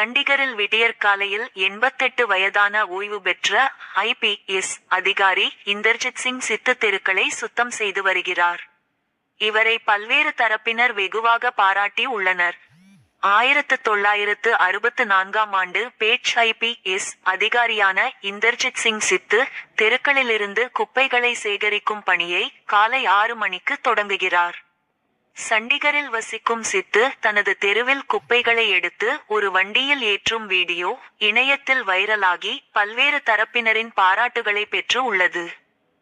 சண்டிகரில் விடியற்காலையில் எண்பத்தெட்டு வயதான ஓய்வு பெற்ற ஐபிஎஸ் அதிகாரி இந்தர்ஜித் சிங் சித்து தெருக்களை சுத்தம் செய்து வருகிறார். இவரை பல்வேறு தரப்பினர் வெகுவாக பாராட்டி உள்ளனர். ஆயிரத்து தொள்ளாயிரத்து அறுபத்து நான்காம் ஆண்டு பேட்ச் ஐபிஎஸ் அதிகாரியான இந்தர்ஜித் சிங் சித்து தெருக்களிலிருந்து குப்பைகளை சேகரிக்கும் பணியை காலை ஆறு மணிக்கு தொடங்குகிறார். சண்டிகரில் வசிக்கும் சித்து தனது தெருவில் குப்பைகளை எடுத்து ஒரு வண்டியில் ஏற்றும் வீடியோ இணையத்தில் வைரலாகி பல்வேறு தரப்பினரின் பாராட்டுகளை பெற்று உள்ளது.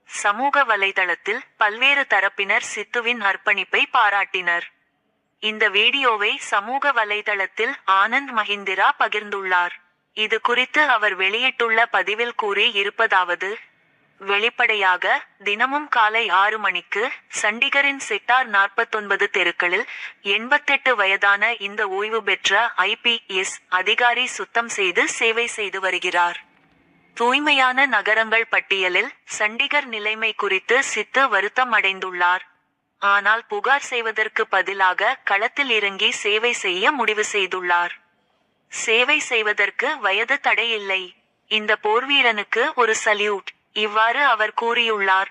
சமூக வலைதளத்தில் பல்வேறு தரப்பினர் சித்துவின் அர்ப்பணிப்பை பாராட்டினர். இந்த வீடியோவை சமூக வலைதளத்தில் ஆனந்த் மஹிந்திரா பகிர்ந்துள்ளார். இது குறித்து அவர் வெளியிட்டுள்ள பதிவில் கூறி இருப்பதாவது வெளிப்படையாக தினமும் காலை ஆறு மணிக்கு சண்டிகரின் செக்டார் நாற்பத்தொன்பது தெருக்களில் எண்பத்தெட்டு வயதான இந்த ஓய்வு பெற்ற ஐபிஎஸ் அதிகாரி சுத்தம் செய்து சேவை செய்து வருகிறார். தூய்மையான நகரங்கள் பட்டியலில் சண்டிகர் நிலைமை குறித்து சித்து வருத்தம் அடைந்துள்ளார். ஆனால் புகார் செய்வதற்கு பதிலாக களத்தில் இறங்கி சேவை செய்ய முடிவு செய்துள்ளார். சேவை செய்வதற்கு வயது தடையில்லை. இந்த போர்வீரனுக்கு ஒரு சல்யூட். இவ்வாறு அவர் கூறியுள்ளார்.